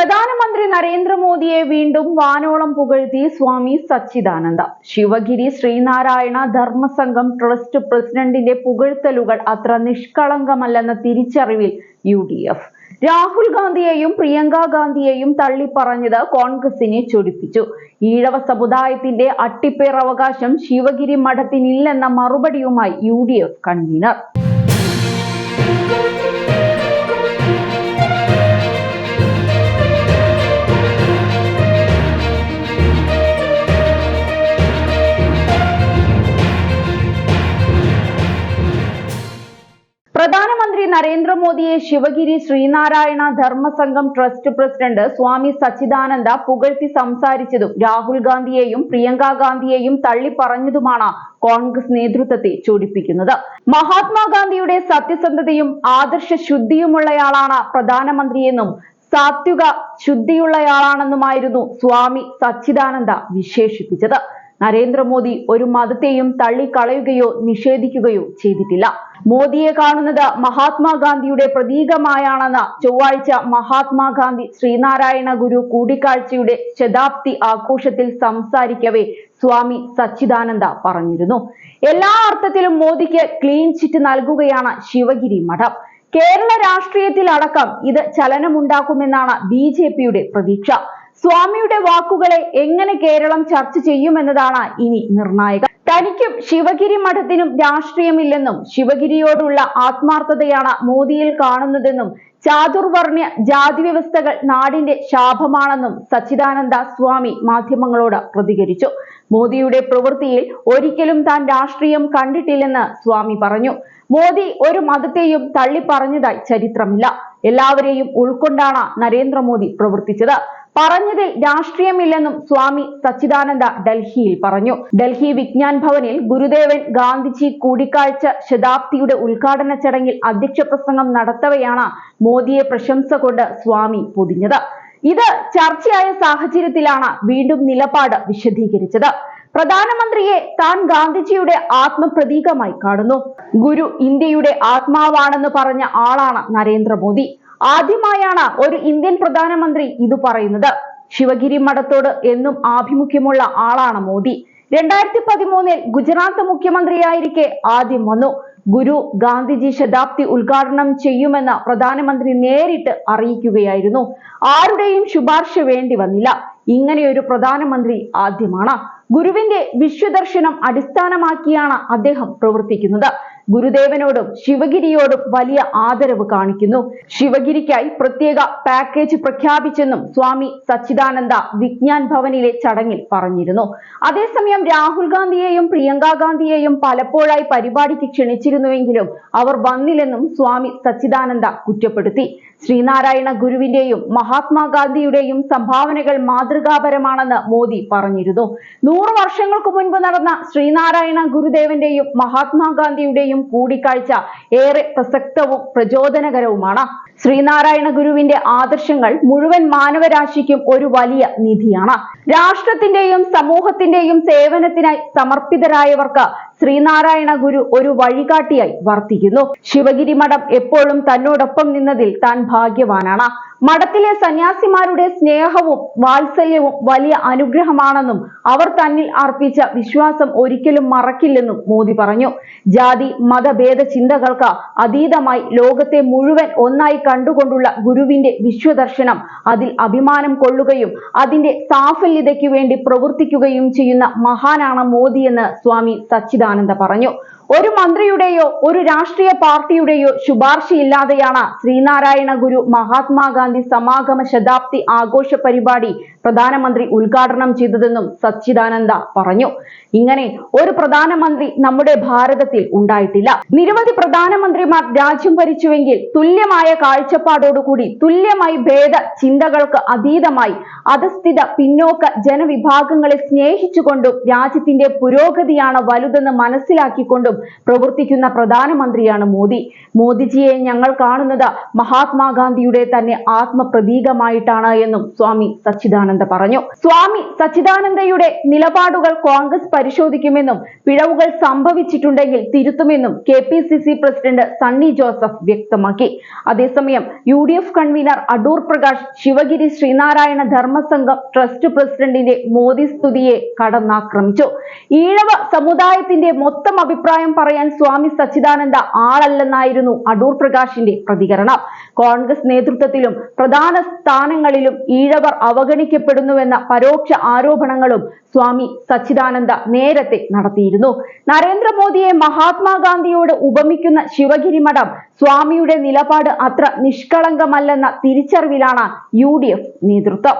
പ്രധാനമന്ത്രി നരേന്ദ്രമോദിയെ വീണ്ടും വാനോളം പുകഴ്ത്തി സ്വാമി സച്ചിദാനന്ദ. ശിവഗിരി ശ്രീനാരായണ ധർമ്മസംഘം ട്രസ്റ്റ് പ്രസിഡന്റിന്റെ പുകഴ്ത്തലുകൾ അത്ര നിഷ്കളങ്കമല്ലെന്ന തിരിച്ചറിവിൽ യു ഡി എഫ്. രാഹുൽ ഗാന്ധിയെയും പ്രിയങ്ക ഗാന്ധിയെയും തള്ളിപ്പറഞ്ഞത് കോൺഗ്രസിനെ ചൊടിപ്പിച്ചു. ഈഴവ സമുദായത്തിന്റെ അട്ടിപ്പേറവകാശം ശിവഗിരി മഠത്തിനില്ലെന്ന മറുപടിയുമായി യു ഡി എഫ് കൺവീനർ. നരേന്ദ്രമോദിയെ ശിവഗിരി ശ്രീനാരായണ ധർമ്മസംഘം ട്രസ്റ്റ് പ്രസിഡന്റ് സ്വാമി സച്ചിദാനന്ദ പുകഴ്ത്തി സംസാരിച്ചതും രാഹുൽ ഗാന്ധിയെയും പ്രിയങ്ക ഗാന്ധിയെയും തള്ളിപ്പറഞ്ഞതുമാണ് കോൺഗ്രസ് നേതൃത്വത്തെ ചൂടിപ്പിക്കുന്നത്. മഹാത്മാഗാന്ധിയുടെ സത്യസന്ധതയും ആദർശ ശുദ്ധിയുമുള്ളയാളാണ് പ്രധാനമന്ത്രിയെന്നും സാത്വിക ശുദ്ധിയുള്ളയാളാണെന്നുമായിരുന്നു സ്വാമി സച്ചിദാനന്ദ വിശേഷിപ്പിച്ചത്. നരേന്ദ്രമോദി ഒരു മതത്തെയും തള്ളിക്കളയുകയോ നിഷേധിക്കുകയോ ചെയ്തിട്ടില്ല. മോദിയെ കാണുന്നത് മഹാത്മാഗാന്ധിയുടെ പ്രതീകമായാണെന്ന് ചൊവ്വാഴ്ച മഹാത്മാഗാന്ധി ശ്രീനാരായണ ഗുരു കൂടിക്കാഴ്ചയുടെ ശതാബ്ദി ആഘോഷത്തിൽ സംസാരിക്കവേ സ്വാമി സച്ചിദാനന്ദ പറഞ്ഞിരുന്നു. എല്ലാ അർത്ഥത്തിലും മോദിക്ക് ക്ലീൻ ചിറ്റ് നൽകുകയാണ് ശിവഗിരി മഠം. കേരള രാഷ്ട്രീയത്തിൽ അടക്കം ഇത് ചലനമുണ്ടാക്കുമെന്നാണ് ബി ജെ പിയുടെ പ്രതീക്ഷ. സ്വാമിയുടെ വാക്കുകളെ എങ്ങനെ കേരളം ചർച്ച ചെയ്യുമെന്നതാണ് ഇനി നിർണായകം. തനിക്കും ശിവഗിരി മഠത്തിനും രാഷ്ട്രീയമില്ലെന്നും ശിവഗിരിയോടുള്ള ആത്മാർത്ഥതയാണ് മോദിയിൽ കാണുന്നതെന്നും ചാതുർവർണ്യ ജാതി വ്യവസ്ഥകൾ നാടിന്റെ ശാപമാണെന്നും സച്ചിദാനന്ദ സ്വാമി മാധ്യമങ്ങളോട് പ്രതികരിച്ചു. മോദിയുടെ പ്രവൃത്തിയിൽ ഒരിക്കലും താൻ രാഷ്ട്രീയം കണ്ടിട്ടില്ലെന്ന് സ്വാമി പറഞ്ഞു. മോദി ഒരു മതത്തെയും തള്ളിപ്പറഞ്ഞതായി ചരിത്രമില്ല. എല്ലാവരെയും ഉൾക്കൊണ്ടാണ് നരേന്ദ്രമോദി പ്രവർത്തിച്ചത്. പറഞ്ഞതിൽ രാഷ്ട്രീയമില്ലെന്നും സ്വാമി സച്ചിദാനന്ദ ഡൽഹിയിൽ പറഞ്ഞു. ഡൽഹി വിജ്ഞാൻ ഭവനിൽ ഗുരുദേവൻ ഗാന്ധിജി കൂടിക്കാഴ്ച ശതാബ്ദിയുടെ ഉദ്ഘാടന ചടങ്ങിൽ അധ്യക്ഷ പ്രസംഗം നടത്തവെയാണ് മോദിയെ പ്രശംസ കൊണ്ട് സ്വാമി പൊതിഞ്ഞത്. ഇത് ചർച്ചയായ സാഹചര്യത്തിലാണ് വീണ്ടും നിലപാട് വിശദീകരിച്ചത്. പ്രധാനമന്ത്രിയെ താൻ ഗാന്ധിജിയുടെ ആത്മപ്രതീകമായി കാണുന്നു. ഗുരു ഇന്ത്യയുടെ ആത്മാവാണെന്ന് പറഞ്ഞ ആളാണ് നരേന്ദ്രമോദി. ആദ്യമായാണ് ഒരു ഇന്ത്യൻ പ്രധാനമന്ത്രി ഇത് പറയുന്നത്. ശിവഗിരി മഠത്തോട് എന്നും ആഭിമുഖ്യമുള്ള ആളാണ് മോദി. രണ്ടായിരത്തി പതിമൂന്നിൽ ഗുജറാത്ത് മുഖ്യമന്ത്രിയായിരിക്കെ ആദ്യം വന്നു. ഗുരു ഗാന്ധിജി ശതാബ്ദി ഉദ്ഘാടനം ചെയ്യുമെന്ന് പ്രധാനമന്ത്രി നേരിട്ട് അറിയിക്കുകയായിരുന്നു. ആരുടെയും ശുപാർശ വേണ്ടി വന്നില്ല. ഇങ്ങനെയൊരു പ്രധാനമന്ത്രി ആദ്യമാണ്. ഗുരുവിന്റെ വിശ്വദർശനം അടിസ്ഥാനമാക്കിയാണ് അദ്ദേഹം പ്രവർത്തിക്കുന്നത്. ഗുരുദേവനോടും ശിവഗിരിയോടും വലിയ ആദരവ് കാണിക്കുന്നു. ശിവഗിരിക്കായി പ്രത്യേക പാക്കേജ് പ്രഖ്യാപിച്ചെന്നും സ്വാമി സച്ചിദാനന്ദ വിജ്ഞാൻ ഭവനിലെ ചടങ്ങിൽ പറഞ്ഞിരുന്നു. അതേസമയം രാഹുൽ ഗാന്ധിയെയും പ്രിയങ്ക ഗാന്ധിയെയും പലപ്പോഴായി പരിപാടിക്ക് ക്ഷണിച്ചിരുന്നുവെങ്കിലും അവർ വന്നില്ലെന്നും സ്വാമി സച്ചിദാനന്ദ കുറ്റപ്പെടുത്തി. ശ്രീനാരായണ ഗുരുവിന്റെയും മഹാത്മാഗാന്ധിയുടെയും സംഭാവനകൾ മാതൃകാപരമാണെന്ന് മോദി പറഞ്ഞിരുന്നു. നൂറ് വർഷങ്ങൾക്ക് മുൻപ് നടന്ന ശ്രീനാരായണ ഗുരുദേവന്റെയും മഹാത്മാഗാന്ധിയുടെയും കൂടിക്കാഴ്ച ഏറെ പ്രസക്തവും പ്രചോദനകരവുമാണ്. ശ്രീനാരായണ ഗുരുവിന്റെ ആദർശങ്ങൾ മുഴുവൻ മാനവരാശിക്കും ഒരു വലിയ നിധിയാണ്. രാഷ്ട്രത്തിന്റെയും സമൂഹത്തിന്റെയും സേവനത്തിനായി സമർപ്പിതരായവർക്ക് ശ്രീനാരായണ ഗുരു ഒരു വഴികാട്ടിയായി വർത്തിക്കുന്നു. ശിവഗിരി മഠം എപ്പോഴും തന്നോടൊപ്പം നിന്നതിൽ താൻ ഭാഗ്യവാനാണ്. മഠത്തിലെ സന്യാസിമാരുടെ സ്നേഹവും വാത്സല്യവും വലിയ അനുഗ്രഹമാണെന്നും അവർ തന്നിൽ അർപ്പിച്ച വിശ്വാസം ഒരിക്കലും മറക്കില്ലെന്നും മോദി പറഞ്ഞു. ജാതി മതഭേദ ചിന്തകൾക്ക് അതീതമായി ലോകത്തെ മുഴുവൻ ഒന്നായി കണ്ടുകൊണ്ടുള്ള ഗുരുവിന്റെ വിശ്വദർശനം അതിൽ അഭിമാനം കൊള്ളുകയും അതിന്റെ സാഫല്യതയ്ക്കു വേണ്ടി പ്രവർത്തിക്കുകയും ചെയ്യുന്ന മഹാനാണ് മോദിയെന്ന് സ്വാമി സച്ചിദാനന്ദ പറഞ്ഞു. ഒരു മന്ത്രിയുടെയോ ഒരു രാഷ്ട്രീയ പാർട്ടിയുടെയോ ശുപാർശയില്ലാതെയാണ് ശ്രീനാരായണ ഗുരു മഹാത്മാഗാന്ധി സമാഗമ ശതാബ്ദി ആഘോഷ പരിപാടി പ്രധാനമന്ത്രി ഉദ്ഘാടനം ചെയ്തതെന്നും സച്ചിദാനന്ദ പറഞ്ഞു. ഇങ്ങനെ ഒരു പ്രധാനമന്ത്രി നമ്മുടെ ഭാരതത്തിൽ ഉണ്ടായിട്ടില്ല. നിരവധി പ്രധാനമന്ത്രിമാർ രാജ്യം ഭരിച്ചുവെങ്കിൽ തുല്യമായ കാഴ്ചപ്പാടോടുകൂടി തുല്യമായി ഭേദ ചിന്തകൾക്ക് അതീതമായി അധസ്ഥിത പിന്നോക്ക ജനവിഭാഗങ്ങളെ സ്നേഹിച്ചുകൊണ്ടും രാജ്യത്തിന്റെ പുരോഗതിയാണ് വലുതെന്ന് മനസ്സിലാക്കിക്കൊണ്ടും പ്രവർത്തിക്കുന്ന പ്രധാനമന്ത്രിയാണ് മോദി. മോദിജിയെ ഞങ്ങൾ കാണുന്നത് മഹാത്മാഗാന്ധിയുടെ തന്നെ ആത്മപ്രതീകമായിട്ടാണ് എന്നും സ്വാമി സച്ചിദാനന്ദ പറഞ്ഞു. സ്വാമി സച്ചിദാനന്ദയുടെ നിലപാടുകൾ കോൺഗ്രസ് പരിശോധിക്കുമെന്നും പിഴവുകൾ സംഭവിച്ചിട്ടുണ്ടെങ്കിൽ തിരുത്തുമെന്നും K P C C president Sunny Joseph വ്യക്തമാക്കി. അതേസമയം U D F convener Adoor Prakash Sivagiri Sreenarayana Dharmasangham trust പ്രസിഡന്റിന്റെ മോദി സ്തുതിയെ കടന്നാക്രമിച്ചു. ഈഴവ സമുദായത്തിന്റെ മൊത്തം അഭിപ്രായം പറയാൻ സ്വാമി സച്ചിദാനന്ദ ആളല്ലെന്നായിരുന്നു അടൂർ പ്രകാശിന്റെ പ്രതികരണം. കോൺഗ്രസ് നേതൃത്വത്തിലും പ്രധാന സ്ഥാനങ്ങളിലും ഈഴവർ അവഗണിക്കപ്പെടുന്നുവെന്ന പരോക്ഷ ആരോപണങ്ങളും സ്വാമി സച്ചിദാനന്ദ നേരത്തെ നടത്തിയിരുന്നു. നരേന്ദ്രമോദിയെ മഹാത്മാഗാന്ധിയോട് ഉപമിക്കുന്ന ശിവഗിരി മഠം സ്വാമിയുടെ നിലപാട് അത്ര നിഷ്കളങ്കമല്ലെന്ന തിരിച്ചറിവിലാണ് യു നേതൃത്വം.